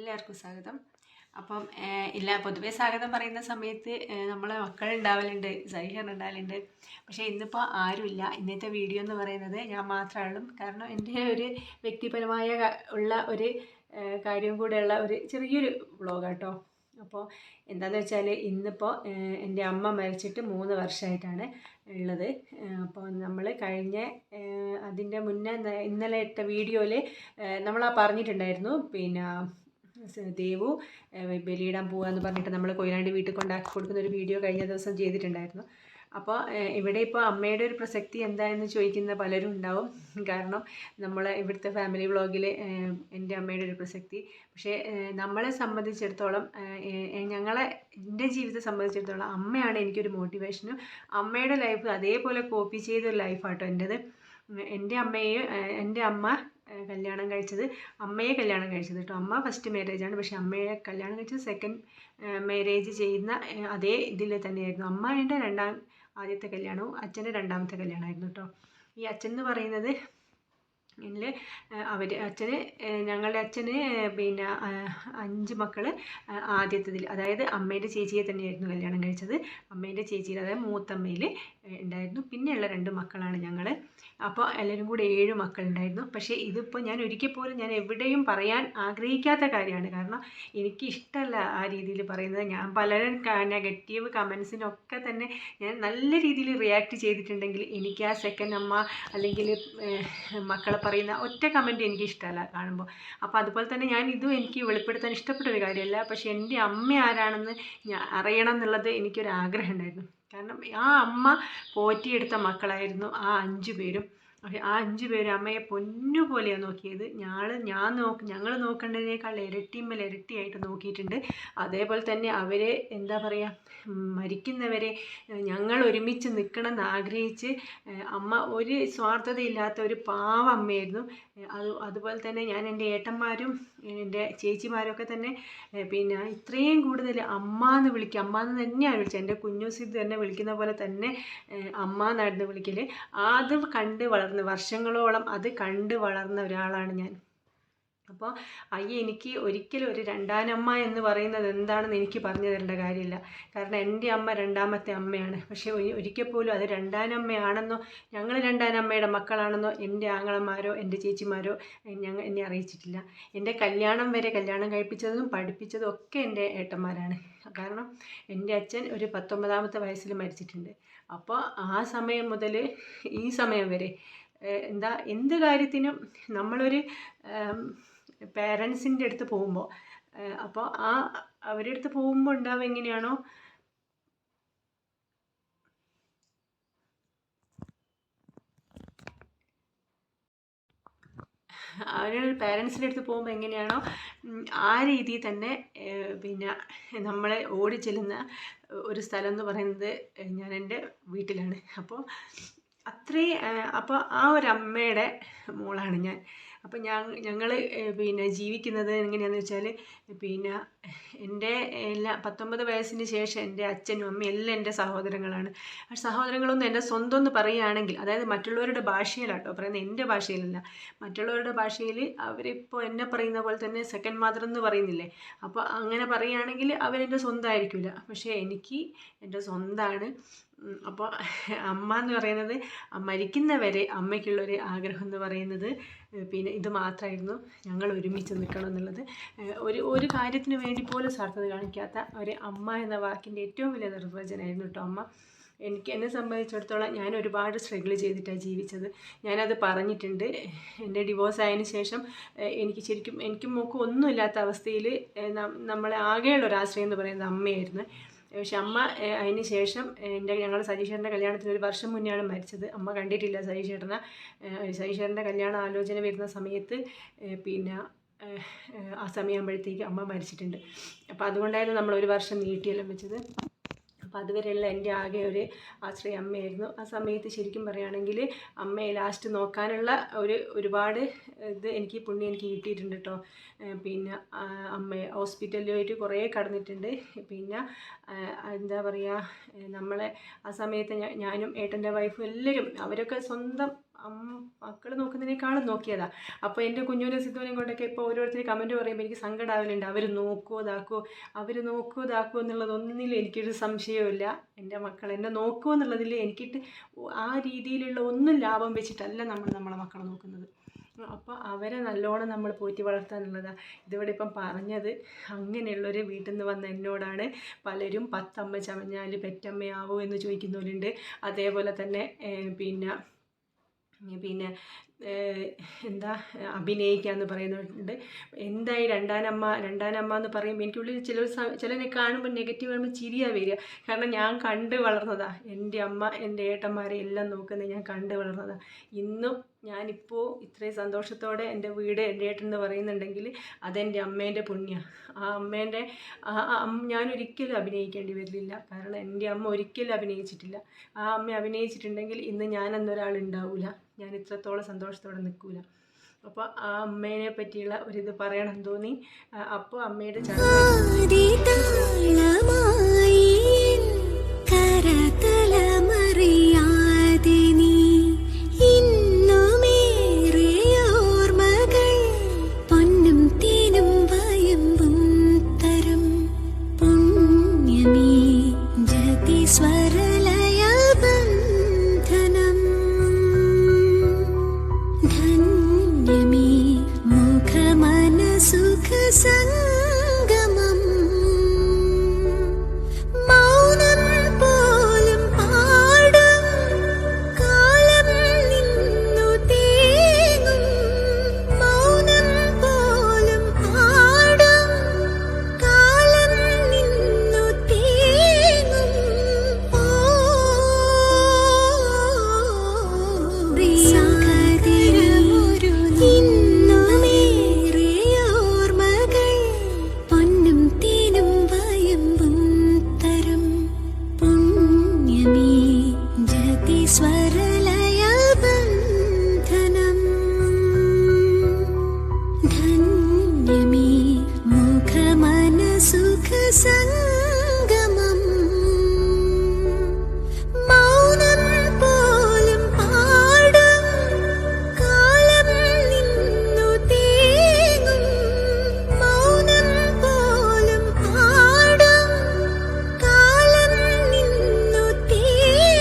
എല്ലാവർക്കും സ്വാഗതം. അപ്പം ഇല്ല പൊതുവേ സ്വാഗതം പറയുന്ന സമയത്ത് നമ്മളെ മക്കൾ ഉണ്ടാവലുണ്ട് സഹിഹർ ഉണ്ടാവലുണ്ട് പക്ഷേ ഇന്നിപ്പോൾ ആരുമില്ല. ഇന്നത്തെ വീഡിയോ എന്ന് പറയുന്നത് ഞാൻ മാത്രമേ കാരണം എന്റെ ഒരു വ്യക്തിപരമായ ഉള്ള ഒരു കാര്യം കൂടെയുള്ള ഒരു ചെറിയൊരു വ്ളോഗാട്ടോ. അപ്പോൾ എന്താണെന്ന് വെച്ചാൽ ഇന്നിപ്പോൾ എന്റെ അമ്മ മരിച്ചിട്ട് മൂന്ന് വർഷമായിട്ടാണ് ഉള്ളത്. അപ്പോൾ നമ്മൾ കഴിഞ്ഞ അതിന്റെ മുന്നേ ഇന്നലെ ഇട്ട വീഡിയോയിൽ നമ്മൾ ആ പറഞ്ഞിട്ടുണ്ടായിരുന്നു. പിന്നെ ദേവു ബലിയിടാൻ പോവുക എന്ന് പറഞ്ഞിട്ട് നമ്മൾ കൊയിലാണ്ടി വീട്ടിൽ കൊണ്ടാക്കി കൊടുക്കുന്ന ഒരു വീഡിയോ കഴിഞ്ഞ ദിവസം ചെയ്തിട്ടുണ്ടായിരുന്നു. അപ്പോൾ ഇവിടെ ഇപ്പോൾ അമ്മയുടെ ഒരു പ്രസക്തി എന്താണെന്ന് ചോദിക്കുന്ന പലരും ഉണ്ടാവും. കാരണം നമ്മൾ ഇവിടുത്തെ ഫാമിലി വ്ളോഗിൽ എന്റെ അമ്മയുടെ ഒരു പ്രസക്തി. പക്ഷേ നമ്മളെ സംബന്ധിച്ചിടത്തോളം ഞങ്ങളെ എന്റെ ജീവിതത്തെ സംബന്ധിച്ചിടത്തോളം അമ്മയാണ് എനിക്കൊരു മോട്ടിവേഷനും അമ്മയുടെ ലൈഫ് അതേപോലെ കോപ്പി ചെയ്തൊരു ലൈഫാട്ടോ എന്റെത്. എന്റെ അമ്മയെ എന്റെ അമ്മ കല്യാണം കഴിച്ചത് അമ്മയെ കല്യാണം കഴിച്ചത് കേട്ടോ. അമ്മ ഫസ്റ്റ് മാരേജ് ആണ്. പക്ഷെ അമ്മയെ കല്യാണം കഴിച്ചത് സെക്കൻഡ് മാരേജ് ചെയ്യുന്ന അതേ ഇതിൽ തന്നെയായിരുന്നു. അമ്മേന്റെ രണ്ടാം ആദ്യത്തെ കല്യാണവും അച്ഛന്റെ രണ്ടാമത്തെ കല്യാണമായിരുന്നു കേട്ടോ. ഈ അച്ഛൻ എന്ന് പറയുന്നത് ഇതിൽ അവർ അച്ഛന് ഞങ്ങളുടെ അച്ഛന് പിന്നെ അഞ്ച് മക്കൾ ആദ്യത്തതിൽ അതായത് അമ്മേന്റെ ചേച്ചിയെ തന്നെയായിരുന്നു കല്യാണം കഴിച്ചത്. അമ്മേന്റെ ചേച്ചിയിൽ അതായത് മൂത്തമ്മയിൽ ഉണ്ടായിരുന്നു പിന്നെയുള്ള രണ്ട് മക്കളാണ് ഞങ്ങൾ അപ്പോൾ എല്ലാവരും കൂടെ ഏഴ് മക്കളുണ്ടായിരുന്നു. പക്ഷേ ഇതിപ്പോൾ ഞാൻ ഒരിക്കൽ പോലും ഞാൻ എവിടെയും പറയാൻ ആഗ്രഹിക്കാത്ത കാര്യമാണ്. കാരണം എനിക്ക് ഇഷ്ടമല്ല ആ രീതിയിൽ പറയുന്നത്. ഞാൻ പല നെഗറ്റീവ് കമൻസിനൊക്കെ തന്നെ ഞാൻ നല്ല രീതിയിൽ റിയാക്ട് ചെയ്തിട്ടുണ്ടെങ്കിൽ എനിക്ക് ആ സെക്കൻഡ് അമ്മ അല്ലെങ്കിൽ മക്കളെ പറയുന്ന ഒറ്റ കമന്റ് എനിക്ക് ഇഷ്ടമല്ല കാണുമ്പോൾ. അപ്പോൾ അതുപോലെ തന്നെ ഞാൻ ഇതും എനിക്ക് വെളിപ്പെടുത്താൻ ഇഷ്ടപ്പെട്ടൊരു കാര്യമല്ല. പക്ഷേ എന്റെ അമ്മ ആരാണെന്ന് ഞാൻ അറിയണം എന്നുള്ളത് എനിക്കൊരു ആഗ്രഹം ഉണ്ടായിരുന്നു. കാരണം ആ അമ്മ പോറ്റിയെടുത്ത മക്കളായിരുന്നു ആ അഞ്ചു പേരും. ആ അഞ്ച് പേര് അമ്മയെ പൊന്നു പോലെയാണ് നോക്കിയത്. ഞങ്ങൾ ഞാൻ നോക്ക് ഞങ്ങൾ നോക്കേണ്ടതിനേക്കാൾ ഇരട്ടിമ്മൽ ഇരട്ടിയായിട്ട് നോക്കിയിട്ടുണ്ട്. അതേപോലെ തന്നെ അവരെ എന്താ പറയുക മരിക്കുന്നവരെ ഞങ്ങൾ ഒരുമിച്ച് നിൽക്കണം എന്ന് ആഗ്രഹിച്ച് അമ്മ ഒരു സ്വാർത്ഥതയില്ലാത്ത ഒരു പാവ അമ്മയായിരുന്നു. അത് അതുപോലെ തന്നെ ഞാൻ എന്റെ ഏട്ടന്മാരും എന്റെ ചേച്ചിമാരൊക്കെ തന്നെ പിന്നെ ഇത്രയും കൂടുതൽ അമ്മ എന്ന് വിളിക്കുക അമ്മ എന്ന് തന്നെയാണ് വിളിച്ചത്. എന്റെ കുഞ്ഞു സിദ്ധു എന്നെ വിളിക്കുന്ന പോലെ തന്നെ അമ്മ എന്നായിരുന്നു വിളിക്കൽ അത് കണ്ട് വളർന്ന് വർഷങ്ങളോളം അത് കണ്ട് വളർന്ന ഒരാളാണ് ഞാൻ. അപ്പോൾ അയ്യ എനിക്ക് ഒരിക്കലും ഒരു രണ്ടാനമ്മ എന്ന് പറയുന്നത് എന്താണെന്ന് എനിക്ക് പറഞ്ഞു തരേണ്ട കാര്യമില്ല. കാരണം എന്റെ അമ്മ രണ്ടാമത്തെ അമ്മയാണ്. പക്ഷേ ഒരി- ഒരിക്കൽ പോലും അത് രണ്ടാനമ്മയാണെന്നോ ഞങ്ങൾ രണ്ടാനമ്മയുടെ മക്കളാണെന്നോ എന്റെ ആങ്ങളമാരോ എന്റെ ചേച്ചിമാരോ ഞങ്ങൾ എന്നെ അറിയിച്ചിട്ടില്ല. എന്റെ കല്യാണം വരെ കല്യാണം കഴിപ്പിച്ചതും പഠിപ്പിച്ചതും ഒക്കെ എന്റെ ഏട്ടന്മാരാണ്. കാരണം എന്റെ അച്ഛൻ ഒരു പത്തൊമ്പതാമത്തെ വയസ്സിൽ മരിച്ചിട്ടുണ്ട്. അപ്പോൾ ആ സമയം മുതൽ ഈ സമയം വരെ എന്താ എന്ത് കാര്യത്തിനും നമ്മളൊരു പേരൻസിന്റെ അടുത്ത് പോകുമ്പോൾ അപ്പോൾ ആ അവരുടെ അടുത്ത് പോകുമ്പോൾ ഉണ്ടാവുക എങ്ങനെയാണോ? അവരുടെ പേരൻസിന്റെ അടുത്ത് പോകുമ്പോൾ എങ്ങനെയാണോ ആ രീതിയിൽ തന്നെ പിന്നെ നമ്മളെ ഓടി ചെല്ലുന്ന ഒരു സ്ഥലം എന്ന് പറയുന്നത് ഞാൻ എന്റെ വീട്ടിലാണ്. അപ്പോൾ അത്രയും അപ്പോൾ ആ ഒരു അമ്മയുടെ മോളാണ് ഞാൻ. അപ്പോൾ ഞാൻ ഞങ്ങൾ പിന്നെ ജീവിക്കുന്നത് എങ്ങനെയാണെന്ന് വെച്ചാൽ പിന്നെ എന്റെ എല്ലാ പത്തൊമ്പത് വയസ്സിന് ശേഷം എന്റെ അച്ഛനും അമ്മയും എല്ലാം എന്റെ സഹോദരങ്ങളാണ്. ആ സഹോദരങ്ങളൊന്നും എന്റെ സ്വന്തം എന്ന് പറയുകയാണെങ്കിൽ അതായത് മറ്റുള്ളവരുടെ ഭാഷയിലാട്ടോ പറയുന്നത് എന്റെ ഭാഷയിലല്ല. മറ്റുള്ളവരുടെ ഭാഷയിൽ അവരിപ്പോൾ എന്നെ പറയുന്ന പോലെ തന്നെ സെക്കൻഡ് മദർ എന്ന് പറയുന്നില്ലേ? അപ്പോൾ അങ്ങനെ പറയുകയാണെങ്കിൽ അവരെന്റെ സ്വന്തമായിരിക്കില്ല. പക്ഷേ എനിക്ക് എന്റെ സ്വന്തമാണ് അപ്പോൾ അമ്മ എന്ന് പറയുന്നത് മരിക്കുന്നവരെ അമ്മയ്ക്കുള്ളൊരു ആഗ്രഹം എന്ന് പറയുന്നത് പിന്നെ ഇത് മാത്രമായിരുന്നു ഞങ്ങൾ ഒരുമിച്ച് നിൽക്കണം എന്നുള്ളത്. ഒരു ഒരു കാര്യത്തിന് വേണ്ടി പോലും സ്വാർത്ഥത കാണിക്കാത്ത ഒരു അമ്മ എന്ന വാക്കിന്റെ ഏറ്റവും വലിയ നിർവചനമായിരുന്നു കേട്ടോ അമ്മ. എനിക്ക് എന്നെ സംബന്ധിച്ചിടത്തോളം ഞാൻ ഒരുപാട് സ്ട്രഗിൾ ചെയ്തിട്ടാണ് ജീവിച്ചത്. ഞാനത് പറഞ്ഞിട്ടുണ്ട്. എന്റെ ഡിവോഴ്സ് ആയതിന് ശേഷം എനിക്ക് ശരിക്കും എനിക്കും മോക്കും ഒന്നുമില്ലാത്ത അവസ്ഥയിൽ നമ്മളെ ആകെയുള്ള ഒരു ആശ്രയം എന്ന് പറയുന്നത് അമ്മയായിരുന്നു. പക്ഷെ അമ്മ അതിന് ശേഷം എന്റെ ഞങ്ങൾ സതീഷേട്ടന്റെ കല്യാണത്തിന് ഒരു വർഷം മുന്നെയാണ് മരിച്ചത്. അമ്മ കണ്ടിട്ടില്ല സതീഷേട്ടനെ സതീശ്വരന്റെ കല്യാണ ആലോചന വരുന്ന സമയത്ത് പിന്നെ ആ സമയമാകുമ്പോഴത്തേക്ക് അമ്മ മരിച്ചിട്ടുണ്ട്. അപ്പോൾ അതുകൊണ്ടായിരുന്നു നമ്മൾ ഒരു വർഷം നീട്ടിയെല്ലാം വെച്ചത്. അപ്പോൾ അതുവരെയുള്ള എന്റെ ആകെ ഒരു ആശ്രയ അമ്മയായിരുന്നു. ആ സമയത്ത് ശരിക്കും പറയുകയാണെങ്കിൽ അമ്മയെ ലാസ്റ്റ് നോക്കാനുള്ള ഒരു ഒരുപാട് ഇത് എനിക്ക് പുണ്യം എനിക്ക് കിട്ടിയിട്ടുണ്ട് കേട്ടോ. പിന്നെ അമ്മയെ ഹോസ്പിറ്റലിലായിട്ട് കുറേ കടന്നിട്ടുണ്ട്. പിന്നെ എന്താ പറയുക നമ്മളെ ആ സമയത്ത് ഞാനും ഏട്ടന്റെ വൈഫും എല്ലാവരും അവരൊക്കെ സ്വന്തം മക്കൾ നോക്കുന്നതിനേക്കാളും നോക്കിയതാ. അപ്പോൾ എന്റെ കുഞ്ഞുവിനെ സിദ്ധുവിനെയും കൊണ്ടൊക്കെ ഇപ്പോൾ ഓരോരുത്തർ കമന്റ് പറയുമ്പോൾ എനിക്ക് സങ്കടാവലുണ്ട്. അവർ നോക്കുമോ ഇതാക്കുമോ അവർ നോക്കുമോ ഇതാക്കുമോ എന്നുള്ളതൊന്നിലും എനിക്കൊരു സംശയവുമില്ല എന്റെ മക്കൾ എന്നെ നോക്കുമോ എന്നുള്ളതിൽ എനിക്കിട്ട് ആ രീതിയിലുള്ള ഒന്നും ലാഭം വെച്ചിട്ടല്ല നമ്മൾ നമ്മളെ മക്കളെ നോക്കുന്നത്. അപ്പോൾ അവരെ നല്ലോണം നമ്മൾ പോറ്റി വളർത്തുക എന്നുള്ളതാണ് ഇതിവിടെ ഇപ്പം പറഞ്ഞത് അങ്ങനെയുള്ളൊരു വീട്ടിൽ നിന്ന് വന്ന എന്നോടാണ് പലരും പത്തമ്മ ചമഞ്ഞാൽ പെറ്റമ്മയാവോ എന്ന് ചോദിക്കുന്നവരുണ്ട്. അതേപോലെ തന്നെ പിന്നെ പിന്നെ എന്താ അഭിനയിക്കുക എന്ന് പറയുന്നുണ്ട്. എന്തായി രണ്ടാനമ്മ രണ്ടാനമ്മ എന്ന് പറയുമ്പോൾ എനിക്കുള്ളിൽ ചില ചിലനെ കാണുമ്പോൾ നെഗറ്റീവ് കാണുമ്പോൾ ചിരിയാണ് വരിക. കാരണം ഞാൻ കണ്ട് വളർന്നതാണ് എന്റെ അമ്മ എന്റെ ഏട്ടന്മാരെ എല്ലാം നോക്കുന്നത് ഞാൻ കണ്ട് വളർന്നതാണ് ഇന്നും ഞാനിപ്പോൾ ഇത്രയും സന്തോഷത്തോടെ എന്റെ വീട് എന്ന് പറയുന്നുണ്ടെങ്കിൽ അതെന്റെ അമ്മേന്റെ പുണ്യ. ആ അമ്മേന്റെ ഞാനൊരിക്കലും അഭിനയിക്കേണ്ടി വരില്ല. കാരണം എന്റെ അമ്മ ഒരിക്കലും അഭിനയിച്ചിട്ടില്ല. ആ അമ്മ അഭിനയിച്ചിട്ടുണ്ടെങ്കിൽ ഇന്ന് ഞാൻ എന്നൊരാൾ ഉണ്ടാവില്ല ഞാൻ ഇത്രത്തോളം സന്തോഷത്തോടെ നിൽക്കൂല. അപ്പോൾ ആ അമ്മേനെ പറ്റിയുള്ള ഒരിത് പറയണം തോന്നി. അപ്പോൾ അമ്മയുടെ ചടങ്ങ്. ധന്യമീ മുഖമന സുഖ സംഗമം